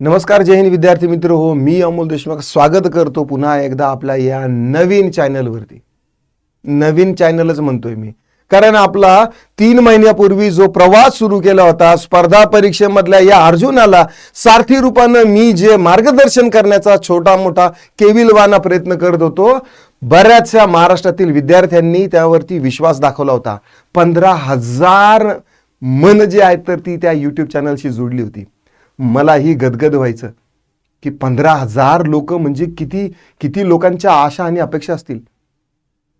नमस्कार जय हिंद विद्यार्थी मित्र. हो मी अमोल देशमुख स्वागत करतो पुन्हा एकदा आपल्या या नवीन चॅनलवरती. नवीन चॅनलच म्हणतोय मी. कारण आपला तीन महिन्यापूर्वी जो प्रवास सुरू केला होता स्पर्धा परीक्षेमधल्या या अर्जुनाला सारथी रूपानं मी जे मार्गदर्शन करण्याचा छोटा मोठा केविलवाना प्रयत्न करत होतो बऱ्याचशा महाराष्ट्रातील विद्यार्थ्यांनी त्यावरती विश्वास दाखवला होता. पंधरा हजार मन जे आहेत तर ती त्या यूट्यूब चॅनलशी जोडली होती. मलाही गदगद व्हायचं की पंधरा हजार लोक म्हणजे किती किती लोकांच्या आशा आणि अपेक्षा असतील.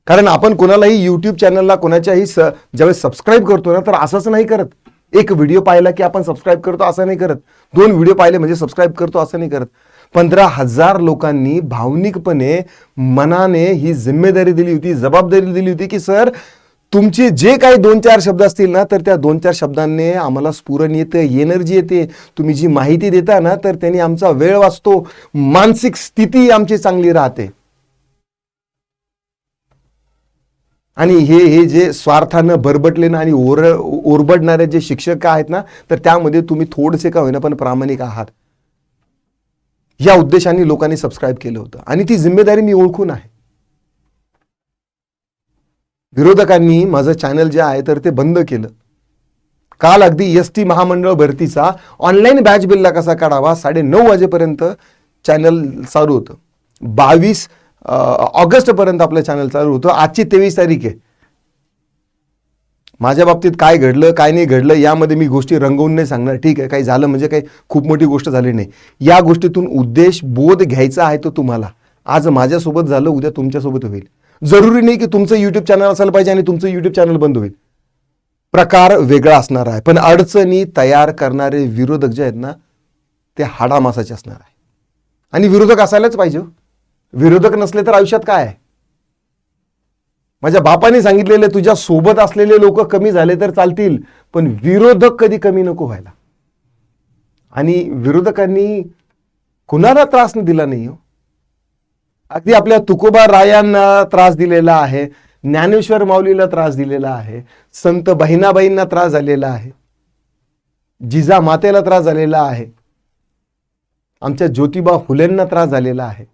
कारण आपण कोणालाही यूट्यूब चॅनलला कोणाच्याही स ज्यावेळेस सबस्क्राईब करतो ना तर असंच नाही करत. एक व्हिडिओ पाहिला की आपण सबस्क्राईब करतो असं नाही करत. दोन व्हिडिओ पाहिले म्हणजे सबस्क्राईब करतो असं नाही करत. पंधरा हजार लोकांनी भावनिकपणे मनाने ही जिम्मेदारी दिली होती जबाबदारी दिली होती की सर तुमचे जे काही दोन चार शब्द असतील ना तर त्या दोन चार शब्दांनी आम्हाला स्फुरण येते एनर्जी येते. तुम्ही जी माहिती देता ना तर त्यांनी आमचा वेळ वाचतो मानसिक स्थिती आमची चांगली राहते. आणि हे हे जे स्वार्थानं भरबटले ना आणि ओर ओरबडणारे जे शिक्षक आहेत ना तर त्यामध्ये तुम्ही थोडेसे का होईना पण प्रामाणिक आहात. या उद्देशाने लोकांनी सबस्क्राईब केलं होतं. आणि ती जिम्मेदारी मी ओळखून आहे. विरोधकांनी माझं चॅनल जे आहे तर ते बंद केलं. काल अगदी एस टी महामंडळ भरतीचा ऑनलाईन बॅच बिलला कसा काढावा? साडे नऊ वाजेपर्यंत चॅनल चालू होतं. बावीस ऑगस्टपर्यंत आपलं चॅनल चालू होतं. आजची तेवीस तारीख आहे. माझ्या बाबतीत काय घडलं काय नाही घडलं यामध्ये मी गोष्टी रंगवून नाही सांगणार. ठीक आहे काही झालं म्हणजे काही खूप मोठी गोष्ट झाली नाही. या गोष्टीतून उद्देश बोध घ्यायचा आहे तो तुम्हाला. आज माझ्यासोबत झालं उद्या तुमच्यासोबत होईल. जरुरी नाही की तुमचं युट्यूब चॅनल असायला पाहिजे आणि तुमचं युट्यूब चॅनल बंद होईल. प्रकार वेगळा असणार आहे. पण अडचणी तयार करणारे विरोधक जे आहेत ना ते हाडामासाचे असणार आहे. आणि विरोधक असायलाच पाहिजे हो. विरोधक नसले तर आयुष्यात काय आहे? माझ्या बापाने सांगितलेले तुझ्या सोबत असलेले लोक कमी झाले तर चालतील पण विरोधक कधी कमी नको व्हायला. आणि विरोधकांनी कुणाला त्रास दिला नाही हो? अगदी आपल्या तुकोबा रायांना त्रास दिलेला आहे ज्ञानेश्वर माऊलीला त्रास दिलेला आहे संत बहिणाबाईंना त्रास झालेला आहे जिजा मातेला त्रास झालेला आहे आमच्या ज्योतिबा फुलेंना त्रास झालेला आहे.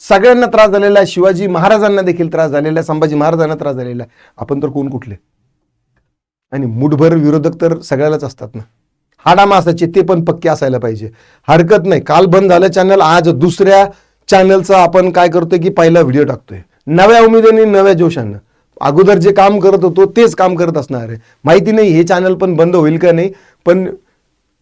सगळ्यांना त्रास झालेला आहे शिवाजी महाराजांना देखील त्रास झालेला आहे संभाजी महाराजांना त्रास झालेला आहे. आपण तर कोण कुठले? आणि मुठभर विरोधक तर सगळ्यालाच असतात ना. हाडामा असायचे ते पण पक्के असायला पाहिजे. हरकत नाही. काल बंद झालं चॅनल आज दुसऱ्या चॅनलचा आपण काय करतोय की पहिला व्हिडिओ टाकतोय. नव्या उमेदीने नव्या जोशानं. अगोदर जे काम करत होतो तेच काम करत असणार आहे. माहिती नाही हे चॅनल पण बंद होईल का नाही पण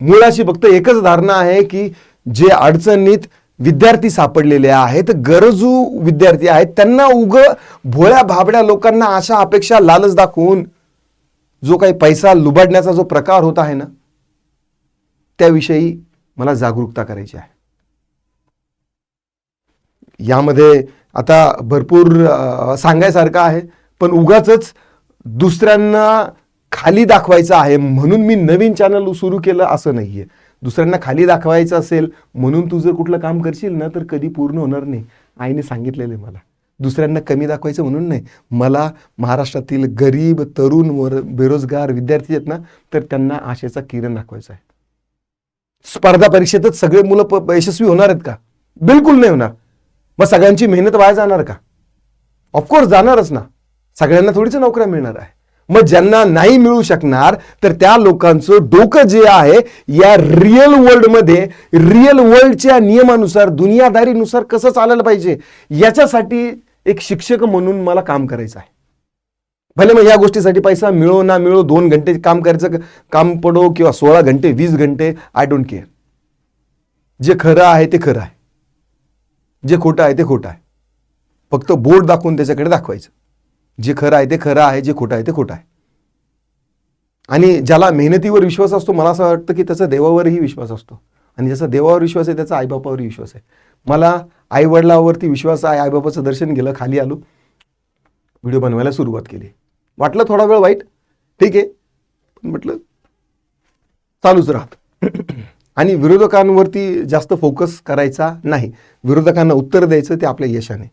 मुळाशी फक्त एकच धारणा आहे की जे अडचणीत विद्यार्थी सापडलेले आहेत गरजू विद्यार्थी आहेत त्यांना उग भोळ्या भाबड्या लोकांना अशा अपेक्षा लालच दाखवून जो काही पैसा लुबाडण्याचा जो प्रकार होत आहे ना त्याविषयी मला जागरूकता करायची आहे. यामध्ये आता भरपूर सांगायसारखं आहे पण उगाच दुसऱ्यांना खाली दाखवायचं आहे म्हणून मी नवीन चॅनल सुरू केलं असं नाहीये. दुसऱ्यांना खाली दाखवायचं असेल म्हणून तू जर कुठलं काम करशील ना तर कधी पूर्ण होणार नाही आईने सांगितलेलं आहे मला. दुसऱ्यांना कमी दाखवायचं म्हणून नाही. मला महाराष्ट्रातील गरीब तरुण वर बेरोजगार विद्यार्थी आहेत ना तर त्यांना आशेचा किरण दाखवायचा आहे. स्पर्धा परीक्षेतच सगळे मुलं प- यशस्वी होणार आहेत का? बिलकुल नाही होणार. मग सगळ्यांची मेहनत वाया जाणार का? ऑफकोर्स जाणारच ना. सगळ्यांना थोडीच नोकऱ्या मिळणार आहे. मग ज्यांना नाही मिळू शकणार तर त्या लोकांचं डोकं जे आहे या रिअल वर्ल्डमध्ये रिअल वर्ल्डच्या नियमानुसार दुनियादारीनुसार कसं चालायला पाहिजे याच्यासाठी एक शिक्षक म्हणून मला काम करायचं आहे. भले मग या गोष्टीसाठी पैसा मिळो ना मिळो दोन घंटे काम करायचं काम पडो किंवा सोळा घंटे वीस घंटे आय डोंट केअर जे खरं आहे ते खरं आहे. जे खोटं आहे ते खोटं आहे. फक्त बोर्ड दाखवून त्याच्याकडे दाखवायचं. जे खरं आहे ते खरं आहे जे खोटं आहे ते खोटं आहे. आणि ज्याला मेहनतीवर विश्वास असतो मला असं वाटतं की त्याचा देवावरही विश्वास असतो. आणि ज्याचा देवावर विश्वास आहे त्याचा आईबापावर विश्वास आहे. मला आईवडिलावरती विश्वास आहे आईबापाचं दर्शन गेलं खाली आलो. व्हिडिओ बनवायला सुरुवात केली. वाटलं थोडा वेळ वाईट ठीक आहे. पण म्हटलं चालूच राहत. आणि विरोधकांवरती जास्त फोकस करायचा नाही. विरोधकांना उत्तर द्यायचं ते आपल्या यशाने.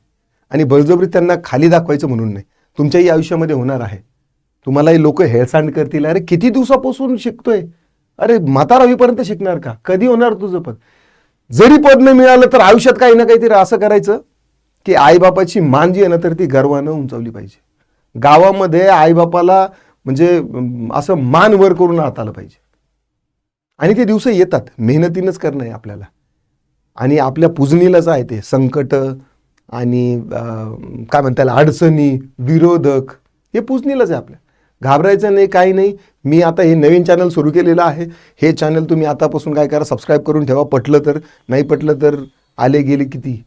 आणि बळजबरी त्यांना खाली दाखवायचं म्हणून नाही. तुमच्याही आयुष्यामध्ये होणार आहे. तुम्हालाही लोक हेळसांड करतील. अरे किती दिवसापासून शिकतोय? अरे म्हातारावीपर्यंत शिकणार का? कधी होणार तुझं पद? जरी पद नाही मिळालं तर आयुष्यात काही ना काहीतरी असं करायचं की आईबापाची मान जी आहे ना तर ती गर्वानं उंचावली पाहिजे. गावामध्ये आईबापाला म्हणजे असं मान वर करून राहता आलं पाहिजे. आणि ते दिवस येतात. मेहनतीनंच करणं आहे आपल्याला. आणि आपल्या पुजणीलाच आहे ते संकट आणि काय म्हणता येईल अडचणी विरोधक हे पुजणीलाच आहे आपल्या. घाबरायचं नाही काही नाही. मी आता हे नवीन चॅनल सुरू केलेलं आहे. हे चॅनल तुम्ही आतापासून काय करा सबस्क्राईब करून ठेवा. पटलं तर नाही पटलं तर आले गेले किती?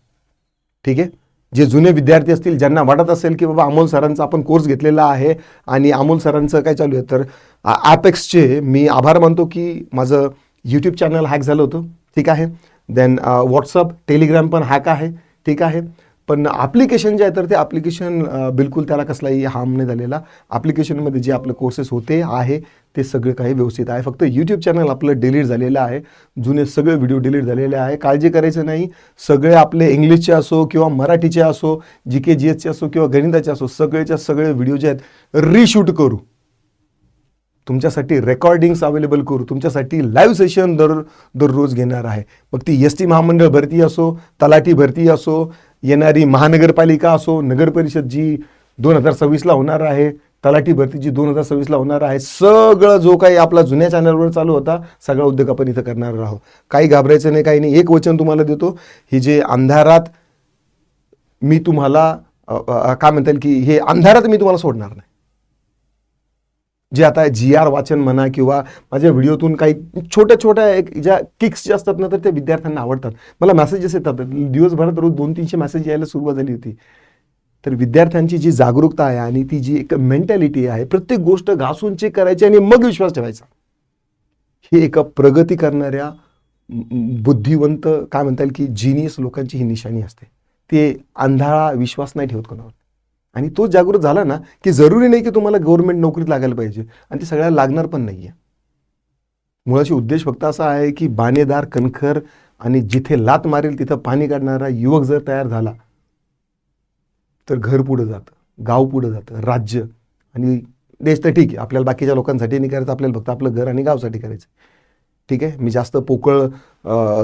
ठीक आहे? जे जुने विद्यार्थी असतील ज्यांना वाटत असेल की बाबा अमोल सरांचा आपण कोर्स घेतलेला आहे आणि अमोल सरांचं काय चालू आहे तर ॲपेक्सचे मी आभार मानतो की माझं यूट्यूब चॅनल हॅक झालं होतं. ठीक आहे? देन व्हॉट्सअप टेलिग्राम पण हॅक आहे. ठीक आहे? पण ॲप्लिकेशन जे आहे तर ते ॲप्लिकेशन बिलकुल त्याला कसलाही हार्म नाही झालेला. ॲप्लिकेशनमध्ये जे आपले कोर्सेस होते आहे ते सगळं काही व्यवस्थित आहे. फक्त यूट्यूब चॅनल आपलं डिलीट झालेलं आहे. जुने सगळे व्हिडिओ डिलीट झालेले आहे. काळजी करायचं नाही. सगळे आपले इंग्लिशचे असो किंवा मराठीचे असो जी के जी एसचे असो किंवा गणिताचे असो सगळेच्या सगळे व्हिडिओ जे आहेत रिशूट करू. तुमच्यासाठी रेकॉर्डिंग्स अवेलेबल करू. तुमच्यासाठी लाईव्ह सेशन दर दररोज घेणार आहे. मग ती एस टी महामंडळ भरती असो तलाठी भरती असो येणारी महानगरपालिका असो नगरपरिषद जी दोन हजार सव्वीसला होणार आहे तलाठी भरती जी दोन हजार सव्वीसला होणार आहे सगळं जो काही आपला जुन्या चॅनलवर चालू होता सगळा उद्योग आपण इथं करणार आहोत. काही घाबरायचं नाही काही नाही. एक वचन तुम्हाला देतो ही जे अंधारात मी तुम्हाला काय म्हणता येईल की हे अंधारात मी तुम्हाला सोडणार नाही. जे आता जी आर वाचन म्हणा किंवा माझ्या व्हिडिओतून काही छोट्या छोट्या एक ज्या किक्स जे असतात ना तर त्या विद्यार्थ्यांना आवडतात. मला मेसेजेस येतात. दिवसभरात रोज दोन तीनशे मेसेज यायला सुरुवात झाली होती. तर विद्यार्थ्यांची जी जागरूकता आहे आणि ती जी एक मेंटॅलिटी आहे प्रत्येक गोष्ट घासून चेक करायची आणि मग विश्वास ठेवायचा. ही एका प्रगती करणाऱ्या बुद्धिवंत काय म्हणता येईल की जिनियस लोकांची ही निशाणी असते. ते अंधाळा विश्वास नाही ठेवत कोणावर. आणि तो जागृत झाला ना की जरुरी नाही की तुम्हाला गव्हर्नमेंट नोकरीत लागायला पाहिजे. आणि ती सगळ्याला लागणार पण नाही आहे मुळाशी उद्देश फक्त असा आहे की बाणेदार कणखर आणि जिथे लात मारेल तिथं पाणी काढणारा युवक जर तयार झाला तर घर पुढं जातं गाव पुढं जातं राज्य. आणि देश तर ठीक आहे आपल्याला बाकीच्या लोकांसाठी नाही करायचं आपल्याला फक्त आपलं घर आणि गावसाठी करायचं. ठीक आहे? मी जास्त पोकळ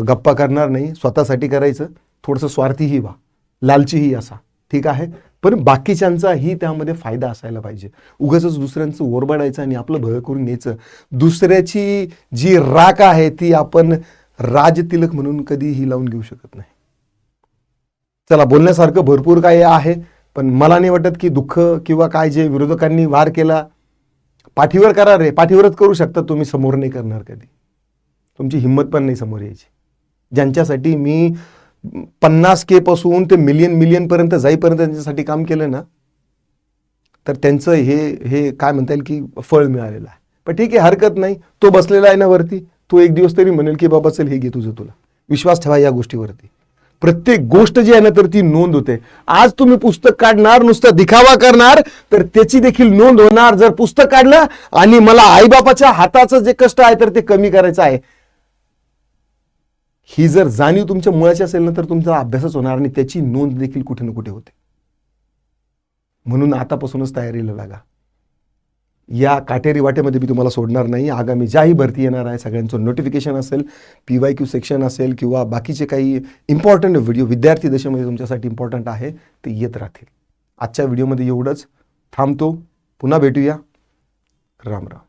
गप्पा करणार नाही. स्वतःसाठी करायचं. थोडंसं स्वार्थीही व्हा. लालचीही असा. ठीक आहे? पण बाकीच्यांचाही त्यामध्ये फायदा असायला पाहिजे. उगाच दुसऱ्यांचं ओरबाडायचं आणि आपलं भय करून यायचं दुसऱ्याची जी राख आहे ती आपण राजतिलक म्हणून कधीही लावून घेऊ शकत नाही. चला बोलण्यासारखं भरपूर काही आहे पण मला नाही वाटत की दुःख किंवा काय जे विरोधकांनी वार केला पाठीवर करा रे पाठीवरच करू शकता तुम्ही समोर नाही करणार कधी. तुमची हिंमत पण नाही समोर यायची. ज्यांच्यासाठी मी पन्नास के पासून ते मिलियन मिलियन पर्यंत जाईपर्यंत त्यांच्यासाठी काम केलं ना तर त्यांचं हे हे काय म्हणता येईल की फळ मिळालेलं आहे. पण ठीक आहे हरकत नाही. तो बसलेला आहे ना वरती. तो एक दिवस तरी म्हणेल की बाबा चल हे घे तुझं तुला. विश्वास ठेवा या गोष्टीवरती. प्रत्येक गोष्ट जी आहे ना तर ती नोंद होते. आज तुम्ही पुस्तक काढणार नुसतं दिखावा करणार तर त्याची देखील नोंद होणार. जर पुस्तक काढलं आणि मला आईबापाच्या हाताचं जे कष्ट आहे तर ते कमी करायचं आहे. ही जर जाणीव तुमच्या मुळाची असेल ना तर तुमचा अभ्यासच होणार आणि त्याची नोंद देखील कुठे ना कुठे होते. म्हणून आतापासूनच तयारीला लागा. या काटेरी वाटेमध्ये मी तुम्हाला सोडणार नाही. आगामी ज्याही भरती येणार आहे सगळ्यांचं नोटिफिकेशन असेल पी वाय क्यू सेक्शन असेल किंवा बाकीचे काही इम्पॉर्टंट व्हिडिओ विद्यार्थी दशेमध्ये तुमच्यासाठी इम्पॉर्टंट आहे ते येत राहतील. आजच्या व्हिडिओमध्ये एवढंच. थांबतो. पुन्हा भेटूया. राम राम.